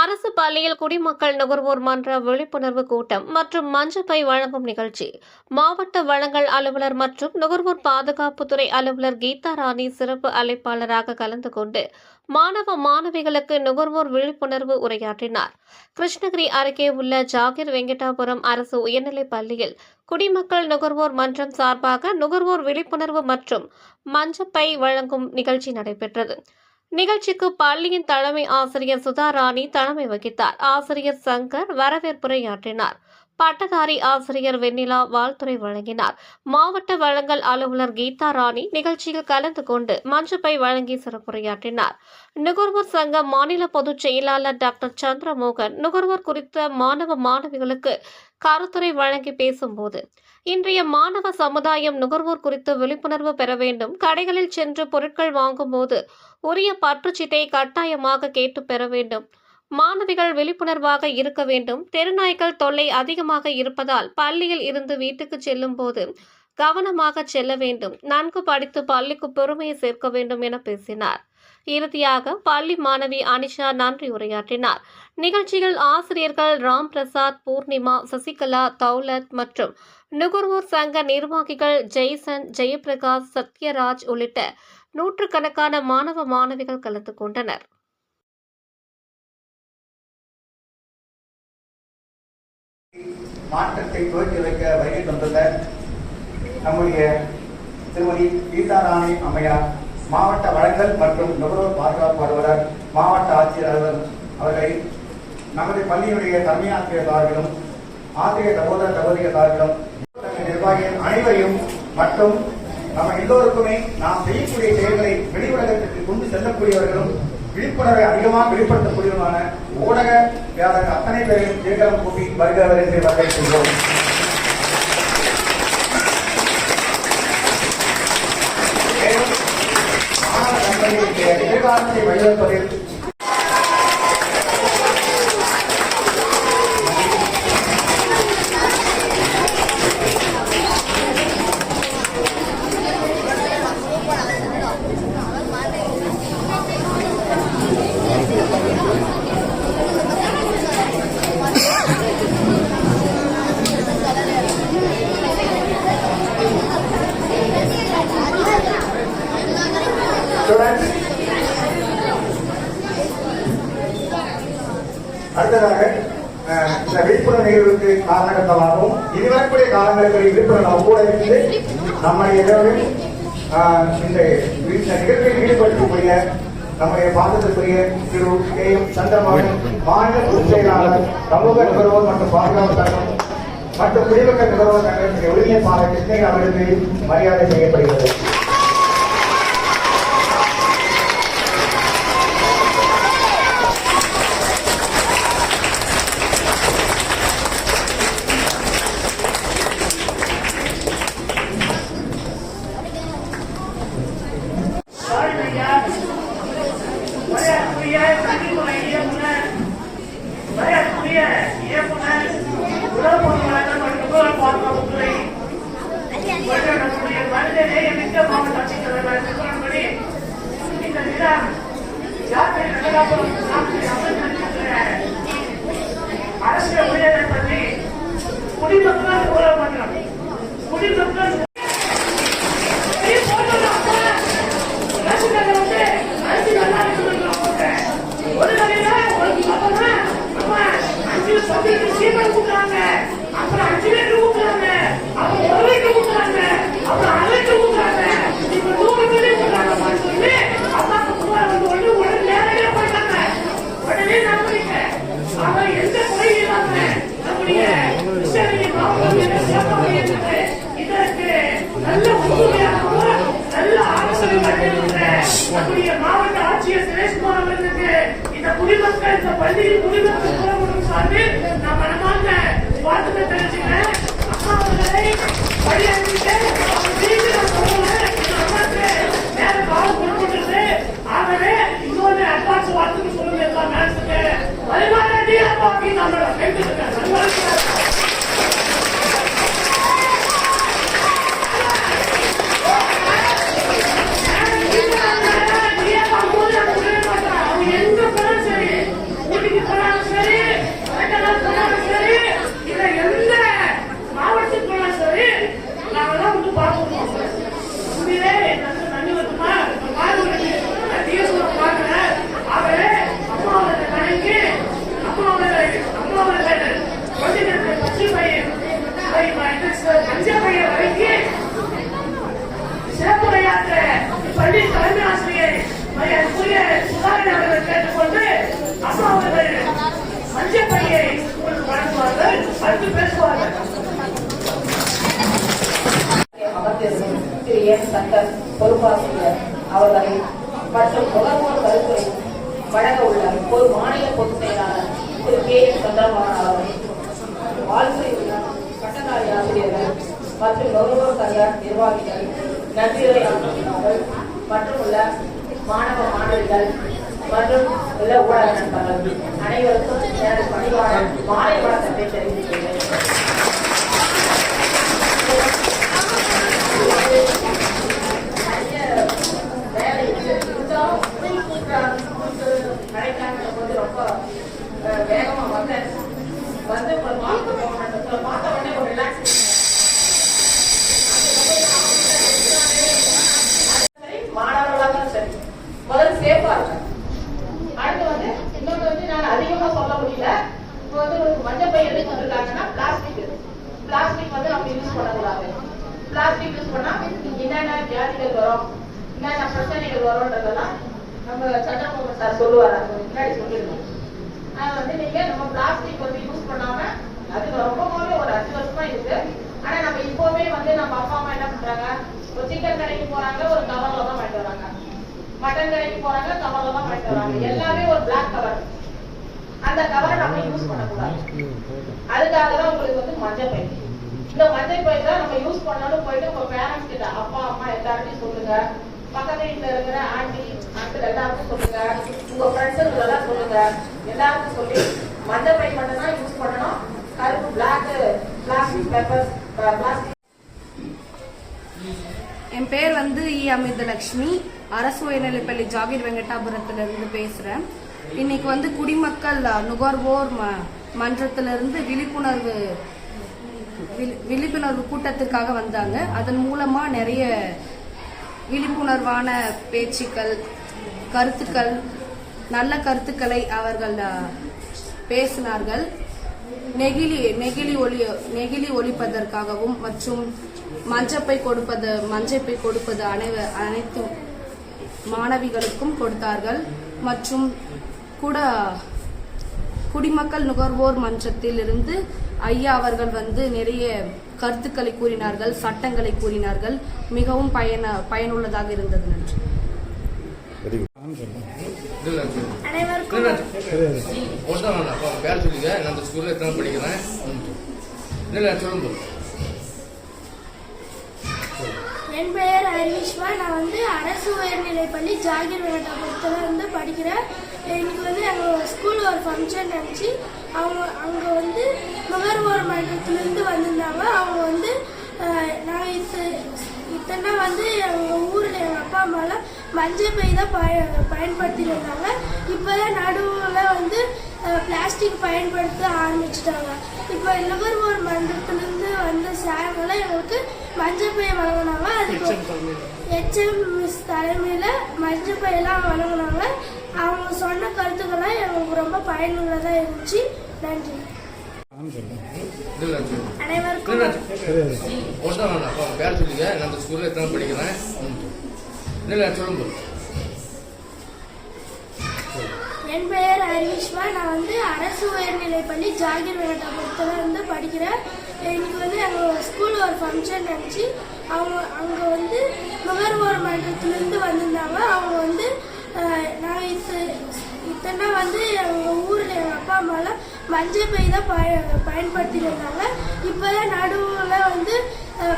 அரசு பள்ளியில் குடிமக்கள் நுகர்வோர் மன்ற விழிப்புணர்வு கூட்டம் மற்றும் மஞ்சப்பை வழங்கும் நிகழ்ச்சி. மாவட்ட வழங்கல் அலுவலர் மற்றும் நுகர்வோர் பாதுகாப்புத்துறை அலுவலர் கீதா ராணி சிறப்பு அழைப்பாளராக கலந்து கொண்டு மாணவ மாணவிகளுக்கு நுகர்வோர் விழிப்புணர்வு உரையாற்றினார். கிருஷ்ணகிரி அருகே உள்ள ஜாகிர் வெங்கடாபுரம் அரசு உயர்நிலைப் பள்ளியில் குடிமக்கள் நுகர்வோர் மன்றம் சார்பாக நுகர்வோர் விழிப்புணர்வு மற்றும் மஞ்சப்பை வழங்கும் நிகழ்ச்சி நடைபெற்றது. நிகழ்ச்சிக்கு பள்ளியின் தலைமை ஆசிரியர் சுதா ராணி தலைமை வகித்தார். ஆசிரியர் சங்கர் வரவேற்புரையாற்றினார். பட்டதாரி ஆசிரியர் வெண்ணிலா வாழ்த்துறை வழங்கினார். மாவட்ட வழங்கல் அலுவலர் கீதா ராணி நிகழ்ச்சியில் கலந்து கொண்டு மஞ்சப்பை வழங்கி சிறப்புரையாற்றினார். நுகர்வோர் சங்க மாநில பொதுச் செயலாளர் டாக்டர் சந்திரமோகன் நுகர்வோர் குறித்த மாணவ மாணவிகளுக்கு கருத்துரை வழங்கி பேசும்போது இன்றைய மாணவ சமுதாயம் நுகர்வோர் குறித்து விழிப்புணர்வு பெற வேண்டும். கடைகளில் சென்று பொருட்கள் வாங்கும்போது உரிய பற்றுச்சீட்டை கட்டாயமாக கேட்டு பெற வேண்டும். மாணவிகள் விழிப்புணர்வாக இருக்க வேண்டும். தெருநாய்கள் தொல்லை அதிகமாக இருப்பதால் பள்ளியில் இருந்து வீட்டுக்கு செல்லும் போது கவனமாக செல்ல வேண்டும். நன்கு படித்து பள்ளிக்கு பெருமையை சேர்க்க வேண்டும் என பேசினார். இறுதியாக பள்ளி மாணவி அனிஷா நன்றி உரையாற்றினார். நிகழ்ச்சியில் ஆசிரியர்கள் ராம் பிரசாத் பூர்ணிமா சசிகலா தௌலத் மற்றும் நுகர்வோர் சங்க நிர்வாகிகள் ஜெய்சன் ஜெயபிரகாஷ் சத்யராஜ் உள்ளிட்ட நூற்றுக்கணக்கான மாணவ மாணவிகள் கலந்து கொண்டனர். மாற்றத்தை துவக்கி வைக்க வருகை தந்துள்ள நம்முடைய திருமதி கீதாராணி அம்மையார் மாவட்ட வழங்கல் மற்றும் நுகர்வோர் பாதுகாப்பு அலுவலர் மாவட்ட ஆட்சியர் அலுவலர் அவர்களை நமது பள்ளியினுடைய தலைமை ஆசிரியர் சார்பிலும் ஆசிரியர் சகோதர சகோதரிகள் சார்பிலும் நிர்வாகிகள் அனைவரையும் மற்றும் நம்ம எல்லோருக்குமே நாம் செய்யக்கூடிய செயல்களை வெளி உலகத்திற்கு கொண்டு செல்லக்கூடியவர்களும் விழிப்புணர்வை அதிகமாக வெளிப்படுத்தக்கூடியவருமான ஊடக வியாளர்கள் அத்தனை பேரையும் ஜெயகரம் கூட்டி வருகிறவர் என்று வரவேற்கின்றோம் மேலும் மாணவ தம்பதியுடைய எதிர்காலத்தை அடுத்ததாக இந்த விழிப்புணர்வு நிகழ்வுக்கு காரணகர்த்தமாகவும் இதுவரக்கூடிய காலங்களுக்கு விழிப்புணர்வு கூட இருந்து நம்முடைய எல்லோரும் இந்த நிகழ்வில் ஈடுபடுத்தக்கூடிய நம்முடைய பாதத்திற்குரிய திரு கே எம் சந்திரமோகன் மாநில பொதுச் செயலாளர் சமூக நுகர்வோர் மற்றும் பாதுகாப்பு சங்கம் மற்றும் குடிமக்கள் நுகர்வோர் சங்கத்தினுடைய ஒருங்கிணைப்பாளர் கிருஷ்ணகிரி அவர்களுக்கு மரியாதை செய்யப்படுகிறது. அரசியல் ஊழியரை பற்றி குடிமக்கள் குடிமக்கள் பள்ளியில் குடிமக்கள் கூறப்படும் சார்பில் நான் மனமார்ந்த வாழ்த்துக்களை தெரிவிச்சுக்கிறேன். அம்மா அவர்களை பள்ளி அனுப்பிட்டு அவங்க வீட்டுக்கு நான் சொல்லுவேன் அம்மாக்கு நேர காலம் கொடுத்துட்டு ஆகவே இன்னொரு அட்வான்ஸ் வாழ்த்துக்கள் சொல்லுங்க எல்லா மேட்சுக்கு வருமான நம்மளோட என் சங்கர் பொறுப்பாசிரியர் அவர்களை மற்றும் நுகர்வோர் கருத்துரை வழங்க உள்ள ஒரு மாநில பொதுச் செயலாளர் திரு கே எஸ் சந்திரமோகன் அவர்கள். வாழ்க்கை உள்ள பட்டதாரி ஆசிரியர்கள் மற்றும் நுகர்வோர் சங்க நிர்வாகிகள் நன்றியுரை ஆசிரியர்கள் மற்றும் உள்ள மாணவ மாணவிகள் மற்றும் உள்ள ஊடக நண்பர்கள் அனைவருக்கும் எனது பணிவான மாலை வணக்கத்தை தெரிவித்துள்ளேன் வேலை இருந்தாலும் கிடைக்காம போது ரொம்ப அஹ், வேகமா வந்தேன் வந்து ஒரு பார்த்து போகணும் பார்த்த உடனே ஒரு ரிலாக்ஸ் சரி மாணவர்களாக தான் சரி முதல்ல சேஃபா இருக்கும் அடுத்து வந்து இன்னொன்று வந்து நான் அதிகமா சொல்ல முடியல இப்போ வந்து ஒரு எதுக்கு வந்திருக்காங்கன்னா பிளாஸ்டிக் பிளாஸ்டிக் வந்து நம்ம யூஸ் பண்ணக்கூடாது. பிளாஸ்டிக் யூஸ் பண்ணா என்னென்ன வியாதிகள் வரும் என்னென்ன பிரச்சனைகள் வரும்ன்றதெல்லாம் நம்ம சந்திரமோகன் சார் சொல்லுவார். முன்னாடி சொல்லிருக்கோம் அது வந்து நீங்க நம்ம பிளாஸ்டிக் வந்து யூஸ் பண்ணாம அது ரொம்பவே ஒரு அஞ்சு வருஷமா இருக்கு ஆனா நம்ம இப்போவே வந்து நம்ம அப்பா அம்மா என்ன பண்றாங்க ஒரு சிக்கன் கடைக்கு போறாங்க ஒரு கவர்ல தான் வாங்கிட்டு வராங்க மட்டன் கடைக்கு போறாங்க கவர்ல தான் வாங்கிட்டு வராங்க எல்லாமே ஒரு பிளாக் கவர் அந்த நம்ம யூஸ் பண்ணக்கூடாது. அதுக்காக தான் உங்களுக்கு வந்து மஞ்சள் பை இந்த மஞ்சள் பை தான் நம்ம யூஸ் பண்ணாலும் போயிட்டு உங்க பேரண்ட்ஸ் கிட்ட அப்பா அம்மா எல்லார்ட்டையும் சொல்லுங்க. பக்கத்து வீட்டுல இருக்கிற ஆண்டி அங்கிள் எல்லாருக்கும் சொல்லுங்க. உங்க ஃப்ரெண்ட்ஸுக்கு எல்லாம் சொல்லுங்க. எல்லாருக்கும் சொல்லி மஞ்சள் பை மட்டும் தான் யூஸ் பண்ணணும். கருப்பு பிளாக் பிளாஸ்டிக் பேப்பர் பிளாஸ்டிக் என் பேர் வந்து இ அமிர்தலட்சுமி அரசு உயர்நிலைப்பள்ளி ஜாகிர் வெங்கடாபுரத்திலிருந்து பேசுகிறேன் இன்னைக்கு வந்து குடிமக்கள் நுகர்வோர் ம மன்றத்திலிருந்து விழிப்புணர்வு விழி- விழிப்புணர்வு கூட்டத்திற்காக வந்தாங்க. அதன் மூலமா நிறைய விழிப்புணர்வான பேச்சுக்கள் கருத்துக்கள் நல்ல கருத்துக்களை அவர்கள் பேசினார்கள். நெகிழி நெகிழி ஒளி நெகிழி ஒழிப்பதற்காகவும் மற்றும் மஞ்சப்பை கொடுப்பது மஞ்சப்பை கொடுப்பது அனைவ அனைத்து மாணவிகளுக்கும் கொடுத்தார்கள். மற்றும் கூட குடிமக்கள் நுகர்வோர் மன்றத்தில் இருந்து ஐயா அவர்கள் வந்து நிறைய கருத்துக்களை கூறினார்கள் சட்டங்களை கூறினார்கள். மிகவும் பயன பயனுள்ளதாக இருந்தது. நன்றி. அனைவருக்கும் ஒருத்தன் வேணாம் அப்போ பேர் சொல்லிக்க நான் அந்த ஸ்கூலில் எத்தனை படிக்கிறேன் இல்லை சொல்லுங்க என் பெயர் ஹரிஷ்வா நான் வந்து அரசு உயர்நிலைப்பள்ளி ஜாகிர் வெங்கடாபுரத்தில் வந்து படிக்கிறேன். எனக்கு வந்து எங்கள் ஸ்கூலில் ஒரு ஃபங்க்ஷன் நடந்துச்சு அவங்க அங்கே வந்து நுகர்வோர் மன்றத்துலேருந்து வந்திருந்தாங்க. அவங்க வந்து நான் இது இத்தனை வந்து எங்கள் ஊரில் எங்கள் அப்பா அம்மாலாம் மஞ்சள் பை தான் பய பயன்படுத்தியிருந்தாங்க. இப்போ தான் நடுவில் வந்து பிளாஸ்டிக் பயன்படுத்த ஆரம்பிச்சிட்டாங்க. இப்போ நுகர்வோர் மன்றத்துலேருந்து எங்களுக்கு மஞ்சள் பை வழங்கினாங்க அதுக்கு எச்எம் மிஸ் தலைமையில். மஞ்சள் பையெல்லாம் வழங்கினாங்க அவங்க சொன்ன கருத்துக்கள்லாம் எங்களுக்கு ரொம்ப பயனுள்ளதாக இருந்துச்சு. நன்றி. அனைவருக்கும் ஒருத்தன் வேணாம். அப்போ பேர் சொல்லிக்க. நான் அந்த ஸ்கூலில் எத்தனை படிக்கிறேன்? இல்லை சொல்லுங்க. என் பெயர் ஹரிஷ்வா நான் வந்து அரசு உயர்நிலைப்பள்ளி ஜாகிர் வெங்கடாபுரத்தில் வந்து படிக்கிறேன். எனக்கு வந்து எங்கள் ஸ்கூலில் ஒரு ஃபங்க்ஷன் நடந்துச்சு. அவங்க அங்கே வந்து நுகர்வோர் மன்றத்துலேருந்து வந்திருந்தாங்க. அவங்க வந்து நான் இது இத்தனை வந்து எங்கள் ஊரில் எங்கள் அப்பா அம்மாலாம் மஞ்சள் பை தான் பய பயன்படுத்திட்டு இருந்தாங்க இப்போ தான் நடுவில் வந்து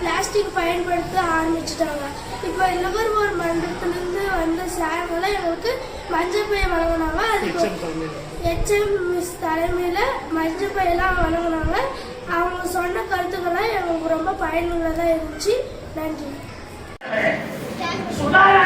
பிளாஸ்டிக் பயன்படுத்த ஆரம்பிச்சிட்டாங்க. இப்போ நுகர்வோர் மன்றத்திலிருந்து வந்த சாயங்களாம் எங்களுக்கு மஞ்சள் பை வழங்கினாங்க. அதுக்கு எச்எம் மிஸ் தலைமையில். மஞ்சள் பையெல்லாம் வழங்கினாங்க. அவங்க சொன்ன கருத்துக்கள்லாம் எங்களுக்கு ரொம்ப பயனுள்ளதாக இருந்துச்சு. நன்றி. சுதாரா